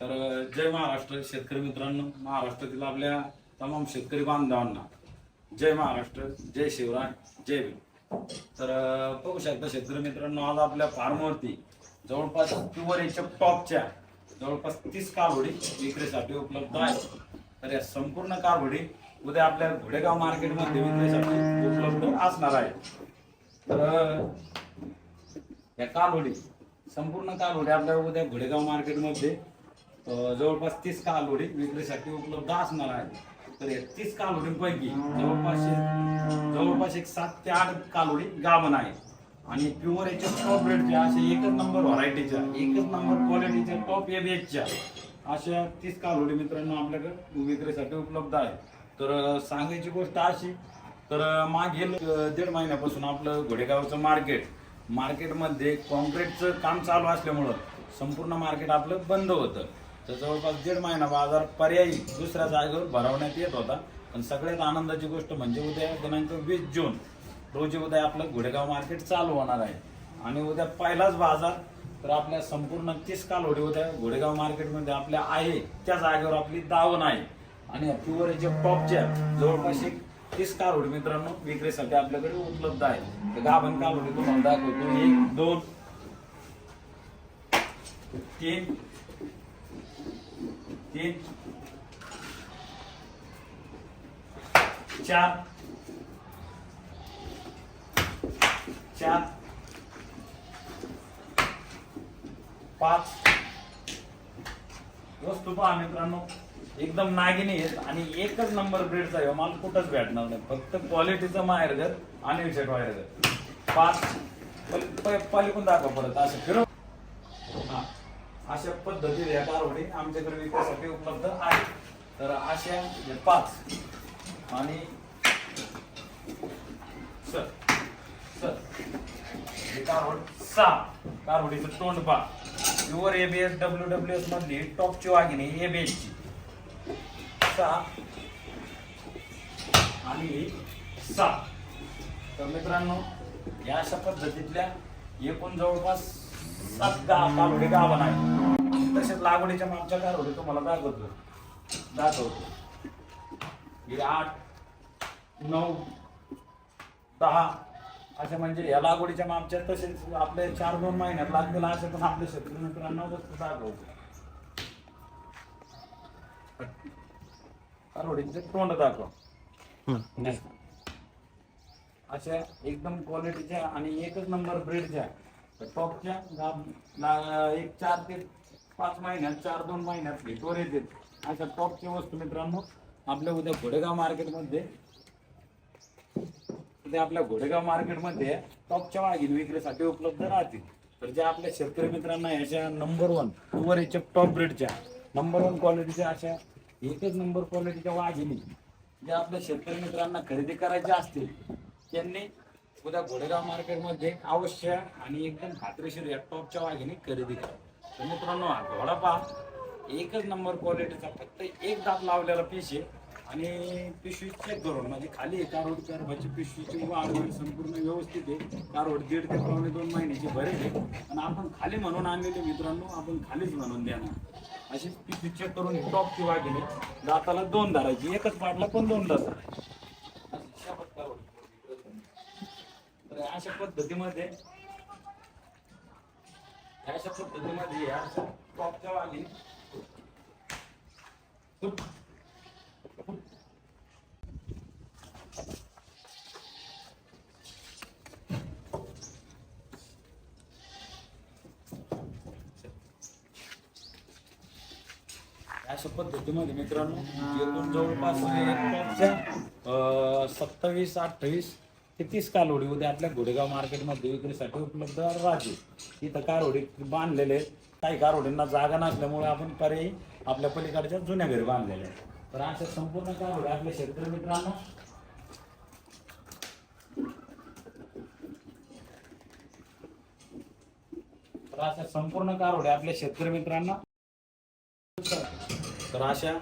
तर जय महाराष्ट्र शेतकरी मित्रांनो. महाराष्ट्रातील आपल्या तमाम शेतकरी बांधवांना जय महाराष्ट्र जय शिवराय जय भीम. तर बघू शकता शेतकरी मित्रांनो आज आपल्या फार्मवरती जवळपास प्युअर टॉपच्या जवळपास तीस कालवडी विक्रीसाठी उपलब्ध आहेत. तर या संपूर्ण कालवडी उद्या आपल्या घोडेगाव मार्केटमध्ये विक्रीसाठी उपलब्ध असणार आहे तर या कालवडी संपूर्ण कालवडी आपल्या उद्या घोडेगाव मार्केटमध्ये जवळपास तीस कालवडी विक्रीसाठी उपलब्ध असणार आहे तर या तीस कालोडींपैकी जवळपास जवळपास एक सात ते आठ कालवडी गाभण आहे. आणि प्युअर याच्या टॉप रेटच्या अशा एकच नंबर व्हरायटीच्या एकच नंबर क्वालिटीच्या टॉप एबीएचच्या अशा तीस कालवडी मित्रांनो आपल्याकडे विक्रीसाठी उपलब्ध आहे. तर सांगायची गोष्ट अशी तर मागील दीड महिन्यापासून आपलं घोडेगावचं मार्केट मार्केटमध्ये कॉन्क्रीटचं काम चालू असल्यामुळं संपूर्ण मार्केट आपलं बंद होतं. तर जवळपास दीड महिना बाजार पर्यायी दुसऱ्या जागेवर भरवण्यात येत होता. पण सगळ्यात आनंदाची गोष्ट म्हणजे उद्या दिनांक वीस जून रोजी उद्या आपलं घोडेगाव मार्केट चालू होणार आहे. आणि उद्या पहिलाच बाजार तर आपल्या संपूर्ण तीस कालवडी उद्या घोडेगाव मार्केटमध्ये आपल्या आहे त्या जागेवर आपली दावण आहे. आणि प्युअर जे पॉपचे जवळपास एक तीस कालवडी मित्रांनो विक्रीसाठी आपल्याकडे उपलब्ध आहे. तर गाभण कालवडी तुम्हाला दाखवतो. एक दोन तीन तीन. चार. चार. पाच. वस्तू पहा मित्रांनो. एकदम नागिनी आहेत आणि एकच नंबर ब्रेडचा आहे. माल कुठंच भेटणार नाही. फक्त क्वालिटीचं माहेरघर आणि शेट घर पाच. पल- पण दाखव दाखवा परत? असं फिरव. अशा पद्धतीने या कारवडी आमच्याकडे विकासाठी उपलब्ध आहे. तर अशा या पाच. आणि सर सर हे कारवड सहा. कारवडीचं तोंड पा pure ABS W W S मधली टॉपची वाघिणी एबीएस ची. सहा. आणि सहा. तर मित्रांनो या अशा पद्धतीतल्या एकूण जवळपास सात गा कालवडी गाभण आहे तसेच लागवडीच्या मागच्या कालवडी तुम्हाला दाखवतो. दाखवतो. आठ नऊ दहा अशा म्हणजे या लागवडीच्या मागच्या तसेच आपले चार दोन महिन्यात लागतील असे पण आपले शेतकरी मित्रांना वस्तू दाखवतो. कालवडीचे तोंड दाखव. अशा एकदम क्वालिटीच्या आणि एकच नंबर ब्रेडच्या टॉपच्या एक चार ते पाच महिन्यात चार दोन महिन्यात भेटवर येते. अशा टॉपच्या वस्तू मित्रांनो आपल्या उद्या घोडेगाव मार्केटमध्ये उद्या आपल्या घोडेगाव मार्केटमध्ये टॉपच्या वाघीन विक्रीसाठी उपलब्ध राहतील. तर ज्या आपल्या शेतकरी मित्रांना याच्या नंबर वन प्युअर याच्या टॉप ब्रेडच्या नंबर वन क्वालिटीच्या अशा एकच नंबर क्वालिटीच्या वाघिनी ज्या आपल्या शेतकरी मित्रांना खरेदी करायच्या असतील त्यांनी उद्या घोडेगाव मार्केटमध्ये अवश्य आणि एकदम खात्रीशीर या टॉपच्या वाघिणी खरेदी करा. तर मित्रांनो हा घोडा पहा. एकच नंबर क्वालिटीचा फक्त एक दात लावलेला पीस आहे. आणि पिशवी चेक करून म्हणजे खाली आहे कारवड कारभाची पिशवीची वाढ संपूर्ण व्यवस्थित आहे. कारवड दीड ते पावणे दोन महिन्याची बरेच आहे. आणि आपण खाली म्हणून आणलेले मित्रांनो आपण खालीच म्हणून देणार. अशी पिशवी चेक करून टॉपची वाघिणी दाताला दोन धारायची. एकच पाडला पण दोन दात धरायची. अशी शाबास कारवड. तर अशा पद्धतीमध्ये अशा पद्धतीमध्ये अशा टॉपच्या वाली अशा पद्धतीमध्ये मित्रांनो जवळपास अं, सत्तावीस अठ्ठावीस ते तीस कालवडी उद्या आपल्या घोडेगाव मार्केटमध्ये विक्रीसाठी उपलब्ध राहतील. इथं कारवडी बांधलेले आहेत. काही कारोडींना जागा नसल्यामुळे आपण पर्यायी आपल्या पलीकडच्या जुन्या घरी बांधलेल्या आहेत. तर अशा संपूर्ण कारोडी आपल्या शेतकरी मित्रांना. तर अशा संपूर्ण कारवडी आपल्या शेतकरी मित्रांना. तर अशा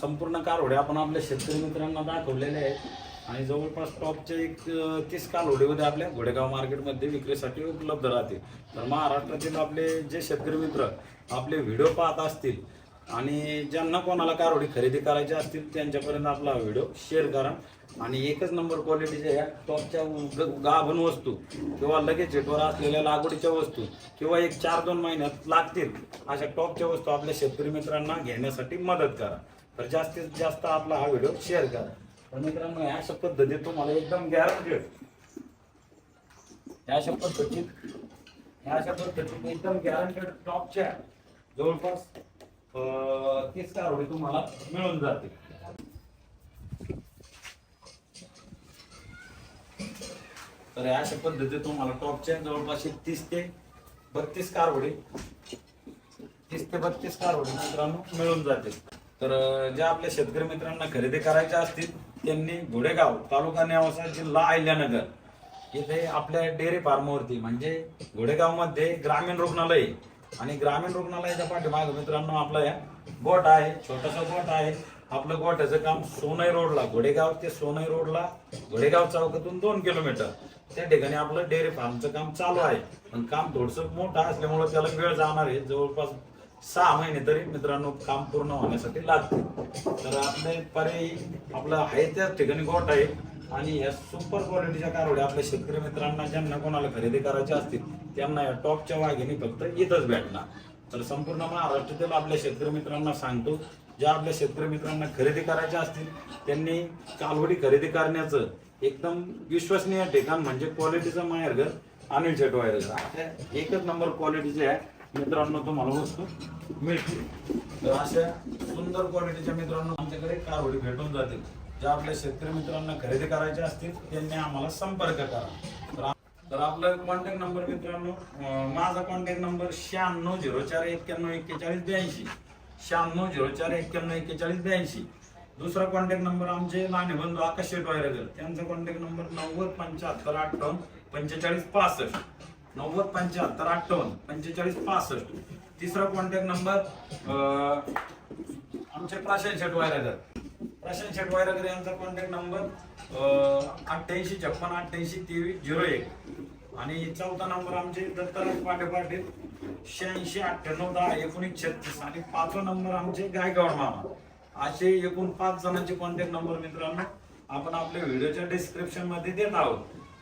संपूर्ण कारवड्या आपण आपल्या शेतकरी मित्रांना दाखवलेल्या आहेत. आणि जवळपास टॉपच्या एक तीस कालोडीमध्ये आपल्या घोडेगाव मार्केटमध्ये विक्रीसाठी उपलब्ध राहतील. तर महाराष्ट्रातील आपले जे शेतकरी मित्र आपले व्हिडिओ पाहत असतील आणि ज्यांना कोणाला कारवडी खरेदी करायची असतील त्यांच्यापर्यंत आपला व्हिडिओ शेअर करा. आणि एकच नंबर क्वालिटीच्या या टॉपच्या ग- गाभण वस्तू किंवा लगेच झेटवर असलेल्या लागवडीच्या वस्तू किंवा एक चार दोन महिन्यात लागतील अशा टॉपच्या वस्तू आपल्या शेतकरी मित्रांना घेण्यासाठी मदत करा. तर जास्तीत जास्त आपला हा व्हिडिओ शेअर करा. तर मित्रांनो ह्या अशा पद्धतीत तुम्हाला एकदम गॅरंटेड ह्या अशा पद्धतीत ह्या अशा पद्धतीत एकदम गॅरंटेड टॉपच्या जवळपास तीस कारवडी तुम्हाला मिळून जाते तर ह्या अशा पद्धतीत तुम्हाला टॉपच्या जवळपास तीस ते बत्तीस कारवडी तीस ते बत्तीस कारवडी मित्रांनो मिळून जाते तर ज्या आपल्या शेतकरी मित्रांना खरेदी करायच्या असतील त्यांनी घोडेगाव तालुका नेवासा जिल्हा अहिल्यानगर इथे आपल्या डेअरी फार्मवरती म्हणजे घोडेगावमध्ये ग्रामीण रुग्णालय आहे. आणि ग्रामीण रुग्णालयाच्या पाठीमाग मित्रांनो आपला या गोट आहे छोटासा गोट आहे. आपलं गोट्याचं काम सोनई रोडला घोडेगाव ते सोनई रोडला घोडेगाव चौकातून दोन किलोमीटर. त्या ठिकाणी आपलं डेअरी फार्मचं काम चालू आहे. पण काम थोडंसं मोठं असल्यामुळे त्याला वेळ जाणार आहे. जवळपास सहा महिने तरी मित्रांनो काम पूर्ण होण्यासाठी लागते. तर आपले पर्यायी आपलं आहे त्याच ठिकाणी गोट आहे. आणि या सुपर क्वालिटीच्या कारवड्या आपल्या शेतकरी मित्रांना ज्यांना कोणाला खरेदी करायचे असतील त्यांना या टॉपच्या वाघिणी फक्त इथंच भेटणार. तर संपूर्ण महाराष्ट्रातील आपल्या शेतकरी मित्रांना सांगतो ज्या आपल्या शेतकरी मित्रांना खरेदी करायच्या असतील त्यांनी कालवडी खरेदी करण्याचं एकदम विश्वसनीय ठिकाण म्हणजे क्वालिटीचं माहेरघर अनिल शेटवायरघर अशा एकच नंबर क्वालिटीचे आहे मित्रांनो तुम्हाला वस्तू मिळतील. तर अशा सुंदर क्वालिटीच्या मित्रांनो आमच्याकडे कारवडी भेटून जातील. ज्या आपल्या शेतकरी मित्रांना खरेदी करायचे असतील त्यांनी आम्हाला संपर्क करा. तर आपला कॉन्टॅक्ट नंबर मित्रांनो माझा कॉन्टॅक्ट नंबर शहाण्णव झिरो चार एक्क्याण्णव एक्केचाळीस ब्याऐंशी. शहाण्णव झिरो चार एक्क्याण्णव एक्केचाळीस ब्याऐंशी. दुसरा कॉन्टॅक्ट नंबर आमचे लहाने बंधू आकाश शेटवायरगर त्यांचा कॉन्टॅक्ट नंबर नव्वद पंच्याहत्तर अठ्ठावन्न पंचेचाळीस पासष्ट. नव्वद पंच्याहत्तर अठ्ठावन्न पंचेचाळीस पासष्ट. तिसरा कॉन्टॅक्ट नंबर अं, आमचे प्राशन शेटवायरगर प्रशांत शेटवायरगर यांचा कॉन्टॅक्ट नंबर अठ्ठ्याऐंशी छप्पन अठ्ठ्याऐंशी तेवीस झिरो एक. आणि चौथा नंबर आमचे दत्तराज पाटे पाटील शहाऐंशी अठ्ठ्याण्णव दहा एकोणीस छत्तीस. आणि पाचवा नंबर आमचे गायकवाड मामा. असे एकूण पाच जणांचे कॉन्टॅक्ट नंबर मित्रांनो आपण आपल्या व्हिडिओच्या डिस्क्रिप्शनमध्ये देत आहोत.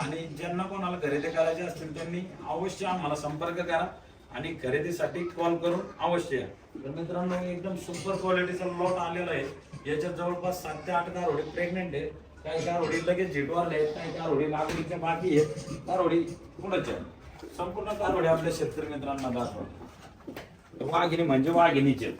आणि ज्यांना कोणाला खरेदी करायचे असतील त्यांनी अवश्य आम्हाला संपर्क करा आणि खरेदीसाठी कॉल करून अवश्य या. तर मित्रांनो एकदम सुपर क्वालिटीचा लॉट आलेला आहे. याच्यात जवळपास सात ते आठ कारवडी प्रेग्नेंट आहे काही कारवडी लगेच झिटवारले आहेत काही कारवडी लागवडीच्या बाकी आहेत. कारवडी पुढच्या आहेत. संपूर्ण कारवडी आपल्या शेतकरी मित्रांना दाखवा वाघिणी म्हणजे वाघिणीचे.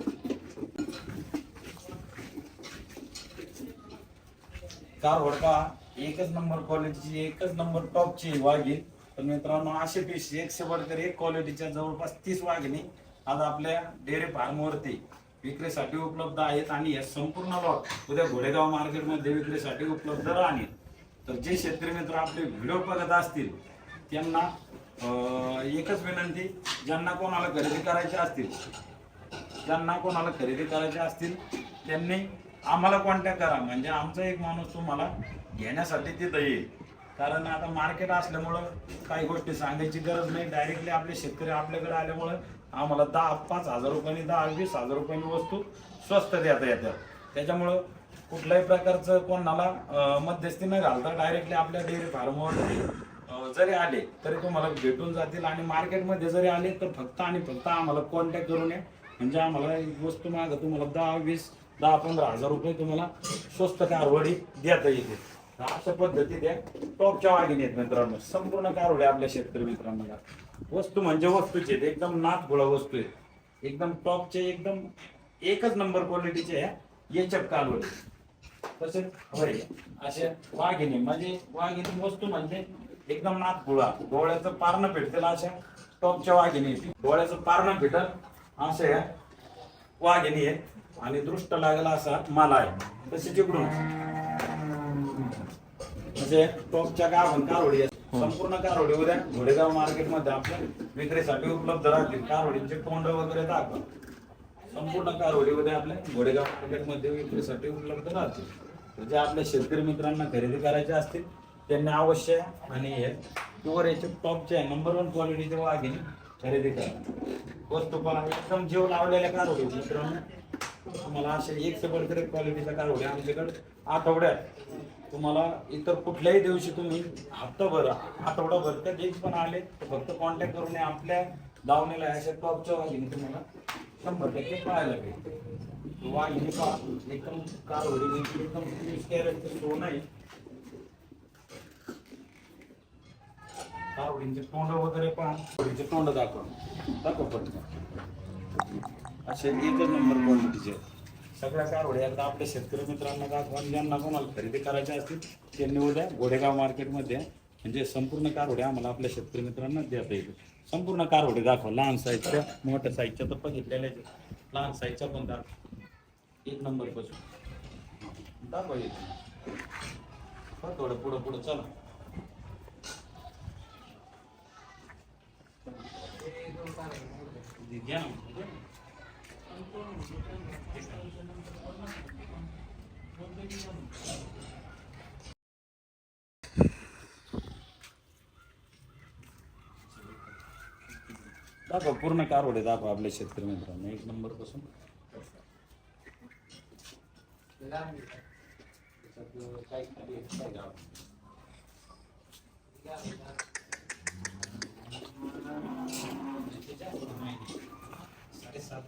कारवड का एकच नंबर क्वालिटीची एकच नंबर टॉपची वाघीण तर मित्रांनो असे पीस एकशे बडकर एक क्वालिटीच्या जवळपास तीस वाघिणी आज आपल्या डेअरी फार्मवरती विक्रीसाठी उपलब्ध आहेत आणि या संपूर्ण लॉट उद्या घोडेगाव मार्केटमध्ये विक्रीसाठी उपलब्ध राहतील. तर जे शेतकरी मित्र आपले व्हिडिओ बघत असतील त्यांना एकच विनंती ज्यांना कोणाला खरेदी करायचे असतील ज्यांना कोणाला खरेदी करायचे असतील त्यांनी आम्हाला कॉन्टॅक्ट करा. म्हणजे आमचा एक माणूस तुम्हाला घेण्यासाठी तिथं येईल. कारण आता मार्केट असल्यामुळं काही गोष्टी सांगायची गरज नाही. डायरेक्टली आपले शेतकरी आपल्याकडे आल्यामुळं आम्हाला दहा पाच हजार रुपयांनी दहा वीस हजार रुपयांनी वस्तू स्वस्त देता येतात. त्याच्यामुळं कुठल्याही प्रकारचं कोणाला मध्यस्थी न घालता डायरेक्टली आपल्या डेअरी फार्मवर जरी आले तरी तुम्हाला भेटून जातील. आणि मार्केटमध्ये जरी आले तर फक्त आणि फक्त आम्हाला कॉन्टॅक्ट करून या. म्हणजे आम्हाला एक वस्तू मागं तुम्हाला दहा वीस दहा पंधरा हजार रुपये तुम्हाला स्वस्त कारवडी देता येते अशा पद्धतीत या टॉपच्या वाघिणी आहेत मित्रांनो. संपूर्ण कारवडी आपल्या शेतकरी मित्रांना वस्तू म्हणजे वस्तूचे आहेत. एकदम नाथगोळा वस्तू आहेत. एकदम टॉपचे एकदम एकच नंबर क्वालिटीचे आहे एचएफ कालवडी तसेच होय असे वाघिणी. म्हणजे वाघिणी वस्तू म्हणजे एकदम नाथगुळा. डोळ्याचं पारणं भेटतील अशा टॉपच्या वाघिणी डोळ्याचं पारणं भेटल असे वाघिणी आहे आणि दृष्ट लागला असा माला आहे. तसे तिकडून म्हणजे टॉपच्या गाभण कारवडी आहेत. संपूर्ण कारवडी उद्या घोडेगाव मार्केटमध्ये आपल्या विक्रीसाठी उपलब्ध राहतील. कारवडींचे तोंड वगैरे दाखवा. संपूर्ण कारवडी उद्या आपल्या घोडेगाव मार्केटमध्ये विक्रीसाठी उपलब्ध राहतील. जे आपल्या शेतकरी मित्रांना खरेदी करायचे असतील त्यांनी अवश्य आणि हे प्युअर याचे टॉपचे आहे नंबर वन क्वालिटीचे वाघिणी खरेदी करा. वस्तू पण एकदम जीव लावलेल्या कारवडी मित्रांनो. तुम्हाला असे एक सबलकडे क्वालिटीचा एक होईल आमच्याकडे. आठवड्यात तुम्हाला इतर कुठल्याही दिवशी तुम्ही हप्ताभर आठवडाभर त्या दिवस पण आले तर फक्त कॉन्टॅक्ट करून आपल्या दावणीला अशा टॉपच्या वाघिणी तुम्हाला शंभर टक्के पाहायला भेटेल. वाघिणी पहा एकदम कारवडी एकदम वीस कॅरेटचं सोन आहे कारवडींचे तोंड वगैरे पहा. तोंड दाखव. दाखव पटकन. असे एकच नंबर क्वालिटीचे सगळ्या कारवड्या एकदा आपल्या शेतकरी मित्रांना दाखवा आणि ज्यांना कोणाला खरेदी करायची असतील त्यांनी उद्या गोडेगाव मार्केटमध्ये म्हणजे संपूर्ण कारवडे आम्हाला आपल्या शेतकरी मित्रांना देता येईल संपूर्ण कारवडे दाखवा. लहान साईजच्या मोठ्या साईजच्या तर बघितलेल्या लहान साईजच्या पण दाखवा. एक नंबरपासून. दाखवा थोडं पुढं पुढं चला. घ्या ना. दाखवा पूर्ण कारवडे दाखवा आपल्या शेतकरी मित्रांना. एक नंबरपासून. काय que sabe,